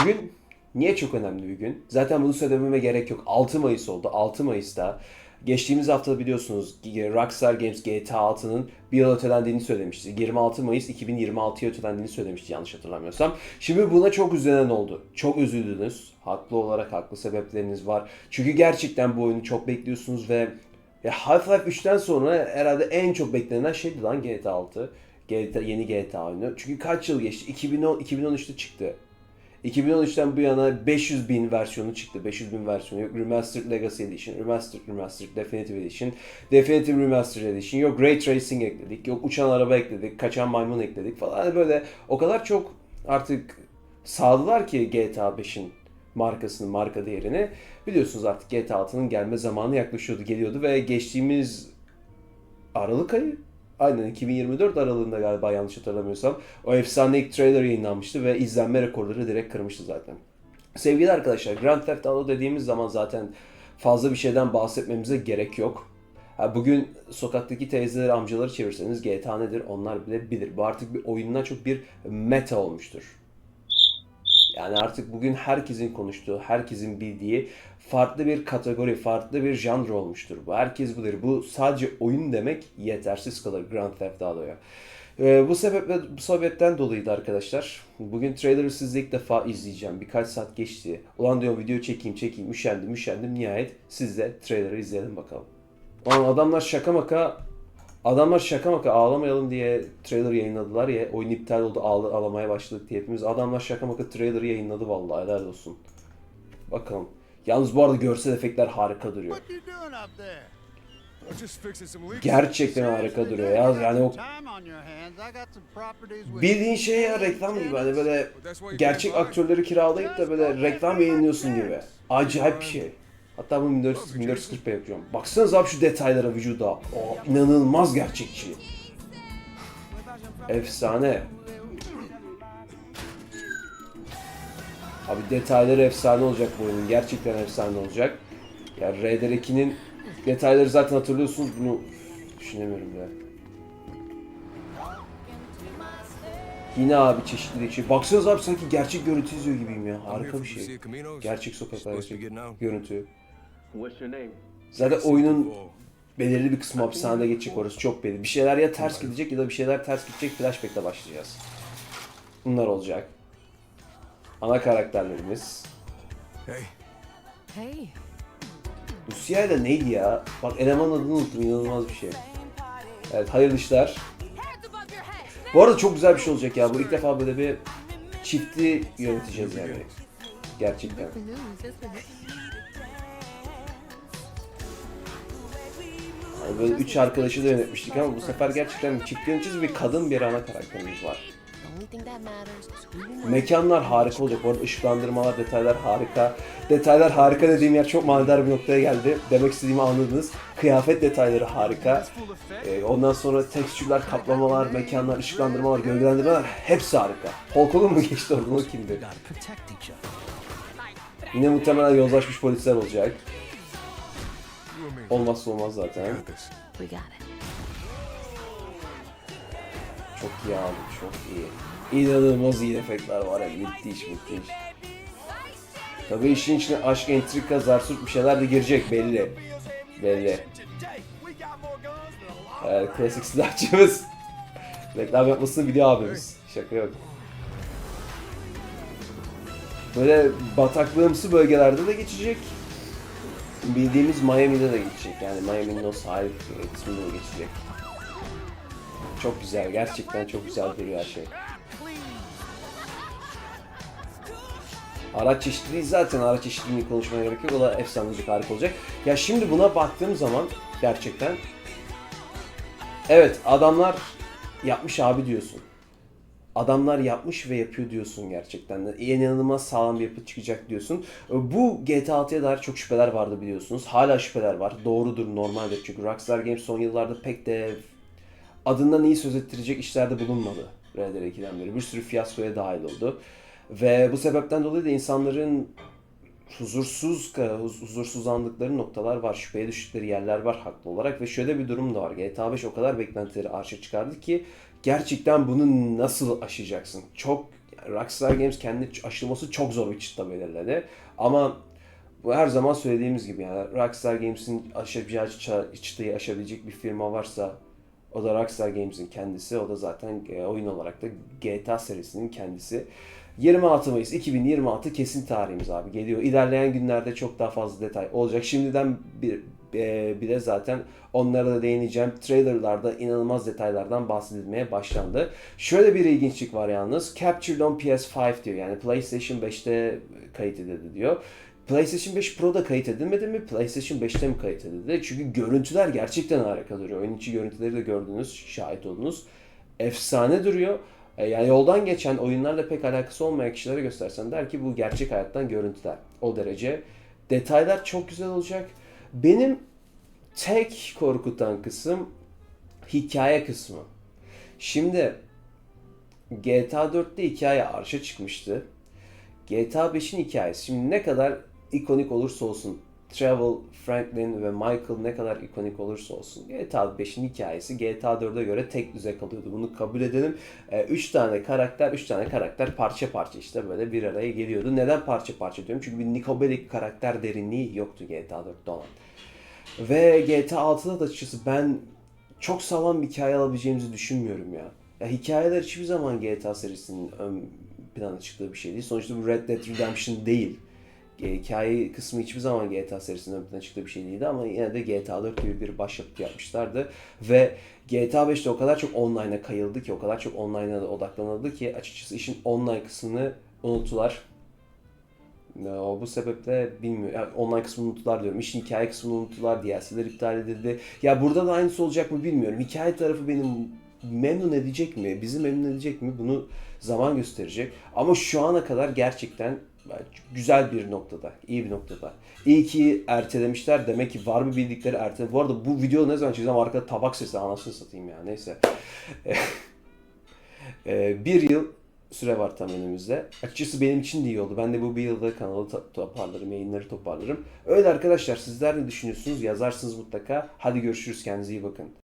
bugün niye çok önemli bir gün? Zaten bunu söylememe gerek yok. 6 Mayıs oldu. 6 Mayıs'ta geçtiğimiz hafta biliyorsunuz Rockstar Games GTA 6'nın bir yıl ötelendiğini söylemişti. 26 Mayıs 2026'ya ötelendiğini söylemişti yanlış hatırlamıyorsam. Şimdi buna çok üzülen oldu. Çok üzüldünüz. Haklı olarak haklı sebepleriniz var. Çünkü gerçekten bu oyunu çok bekliyorsunuz ve Half-Life 3'ten sonra herhalde en çok beklenen şeydi lan GTA 6. GTA, yeni GTA oyunu. Çünkü kaç yıl geçti? 2010, 2013'te çıktı. 2013'ten bu yana 500 bin versiyonu çıktı. 500 bin versiyonu yok. Remastered Legacy Edition, Remastered Remastered Definitive Edition, Definitive Remastered Edition, yok Ray Tracing ekledik, yok uçan araba ekledik, kaçan maymun ekledik falan. Hani böyle o kadar çok artık sağladılar ki GTA 5'in markasını, marka değerini. Biliyorsunuz artık GTA 6'nın gelme zamanı yaklaşıyordu, geliyordu ve geçtiğimiz Aralık ayı Aynen 2024 aralığında galiba yanlış hatırlamıyorsam o efsane ilk trailer yayınlanmıştı ve izlenme rekorları direkt kırmıştı zaten. Sevgili arkadaşlar Grand Theft Auto dediğimiz zaman zaten fazla bir şeyden bahsetmemize gerek yok. Bugün sokaktaki teyzeleri, amcaları çevirseniz GTA nedir onlar bile bilir. Bu artık bir oyundan çok bir meta olmuştur. Yani artık bugün herkesin konuştuğu, herkesin bildiği farklı bir kategori, farklı bir janr olmuştur bu. Herkes bilir. Bu sadece oyun demek yetersiz kalır Grand Theft Auto'ya. Ee, bu sebeple bu sebepten dolayıydı arkadaşlar. Bugün trailer'ı sizle ilk defa izleyeceğim. Birkaç saat geçti. Ulan diyorum video çekeyim çekeyim. Üşendim üşendim. Nihayet sizle trailer'ı izleyelim bakalım. Lan adamlar şaka maka Adamlar şaka maka ağlamayalım diye trailer yayınladılar ya. Oyun iptal oldu ağla, ağlamaya başladık diye hepimiz. Adamlar şaka maka trailer yayınladı vallahi helal olsun. Bakalım. Yalnız bu arada görsel efektler harika duruyor. Gerçekten harika duruyor ya. Yani o bildiğin şey ya reklam gibi hani böyle gerçek aktörleri kiralayıp da böyle reklam yayınlıyorsun gibi. Acayip bir şey. Hatta bunu 1400 1440p yapacağım. Baksanıza abi şu detaylara vücuda. O inanılmaz gerçekçi. Efsane. Abi detayları efsane olacak bu oyunun. Gerçekten efsane olacak. Ya Raider 2'nin detayları zaten hatırlıyorsunuz. Bunu düşünemiyorum ya. Yine abi çeşitli bir şey. Baksanıza abi sanki gerçek görüntü izliyor gibiyim ya. Harika bir şey. Gerçek sokaklar, gerçek görüntü. Zaten oyunun belirli bir kısmı hapishanede geçecek orası çok belli. Bir şeyler ya ters gidecek ya da bir şeyler ters gidecek flashback'le başlayacağız. Bunlar olacak. Ana karakterlerimiz. Hey, Hey, Lucia ile neydi ya? Bak eleman adını unuttum inanılmaz bir şey. Evet hayırlı işler. Bu arada çok güzel bir şey olacak ya. Bu ilk defa böyle bir çifti yöneteceğiz yani. Gerçekten. Böyle üç arkadaşı da yönetmiştik ama bu sefer gerçekten çift yöneteceğiz bir kadın bir ana karakterimiz var. Mekanlar harika olacak. Orada ışıklandırmalar, detaylar harika. Detaylar harika dediğim yer çok manidar bir noktaya geldi. Demek istediğimi anladınız. Kıyafet detayları harika. Ee, ondan sonra tekstürler, kaplamalar, mekanlar, ışıklandırmalar, gölgelendirmeler hepsi harika. Hulk Hogan mu geçti oradan o kimdi? Yine muhtemelen yozlaşmış polisler olacak. Olmazsa olmaz zaten. Çok iyi abi, çok iyi. İnanılmaz iyi efektler var ya, müthiş müthiş. Tabii işin içine aşk, entrika, zarsurt bir şeyler de girecek belli. Belli. Evet, klasik silahçımız. Reklam yapmasını biliyor abimiz. Şaka yok. Böyle bataklığımsı bölgelerde de geçecek. Bildiğimiz Miami'de de geçecek. Yani Miami'nin o sahil kısmında da geçecek. Çok güzel, gerçekten çok güzel duruyor her şey. Araç çeşitliliği zaten araç çeşitliliğini konuşmaya gerek yok. O da efsanecik harika olacak. Ya şimdi buna baktığım zaman gerçekten evet adamlar yapmış abi diyorsun. Adamlar yapmış ve yapıyor diyorsun gerçekten. de. İnanılmaz sağlam bir yapı çıkacak diyorsun. Bu GTA 6'ya dair çok şüpheler vardı biliyorsunuz. Hala şüpheler var. Doğrudur, normaldir. Çünkü Rockstar Games son yıllarda pek de adından iyi söz ettirecek işlerde bulunmadı. Red Dead 2'den beri. Bir sürü fiyaskoya dahil oldu. Ve bu sebepten dolayı da insanların huzursuz huz- huzursuzlandıkları noktalar var. Şüpheye düştükleri yerler var haklı olarak. Ve şöyle bir durum da var. GTA 5 o kadar beklentileri arşa çıkardı ki gerçekten bunu nasıl aşacaksın? Çok Rockstar Games kendi aşılması çok zor bir çıta belirledi. Ama bu her zaman söylediğimiz gibi yani Rockstar Games'in aşabileceği çı- çıtayı aşabilecek bir firma varsa o da Rockstar Games'in kendisi. O da zaten e, oyun olarak da GTA serisinin kendisi. 26 Mayıs 2026 kesin tarihimiz abi geliyor. İlerleyen günlerde çok daha fazla detay olacak. Şimdiden bir, e, bir de zaten onlara da değineceğim. Trailerlarda inanılmaz detaylardan bahsedilmeye başlandı. Şöyle bir ilginçlik var yalnız. Captured on PS5 diyor. Yani PlayStation 5'te kayıt edildi diyor. PlayStation 5 Pro'da kayıt edilmedi mi? PlayStation 5'te mi kayıt edildi? Çünkü görüntüler gerçekten harika duruyor. Oyun içi görüntüleri de gördünüz, şahit oldunuz. Efsane duruyor. E, Yani yoldan geçen oyunlarla pek alakası olmayan kişilere göstersen der ki bu gerçek hayattan görüntüler. O derece. Detaylar çok güzel olacak. Benim tek korkutan kısım hikaye kısmı. Şimdi GTA 4'te hikaye arşa çıkmıştı. GTA 5'in hikayesi şimdi ne kadar ikonik olursa olsun Trevor, Franklin ve Michael ne kadar ikonik olursa olsun GTA 5'in hikayesi GTA 4'e göre tek düze kalıyordu. Bunu kabul edelim. 3 tane karakter, 3 tane karakter parça parça işte böyle bir araya geliyordu. Neden parça parça diyorum? Çünkü bir Nico Bellic karakter derinliği yoktu GTA 4'te olan. Ve GTA 6'da da açıkçası ben çok sağlam bir hikaye alabileceğimizi düşünmüyorum ya. Ya hikayeler hiçbir zaman GTA serisinin ön plana çıktığı bir şey değil. Sonuçta bu Red Dead Redemption değil. E, Hikaye kısmı hiçbir zaman GTA serisinin plana çıktığı bir şey değildi ama yine de GTA 4 gibi bir başyapıt yapmışlardı. Ve GTA 5'te o kadar çok online'a kayıldı ki, o kadar çok online'a da odaklanıldı ki açıkçası işin online kısmını unuttular. Ya, O bu sebeple bilmiyorum. Yani online kısmını unuttular diyorum. İşin hikaye kısmını unuttular. DLC'ler iptal edildi. Ya burada da aynısı olacak mı bilmiyorum. Hikaye tarafı benim memnun edecek mi? Bizi memnun edecek mi? Bunu zaman gösterecek. Ama şu ana kadar gerçekten güzel bir noktada. iyi bir noktada. İyi ki ertelemişler. Demek ki var mı bildikleri ertele. Bu arada bu video ne zaman çekeceğim? Arkada tabak sesi anasını satayım ya. Neyse. Ee, bir yıl süre var tam önümüzde. Açıkçası benim için de iyi oldu. Ben de bu bir yılda kanalı to- toparlarım, yayınları toparlarım. Öyle arkadaşlar sizler ne düşünüyorsunuz? Yazarsınız mutlaka. Hadi görüşürüz. Kendinize iyi bakın.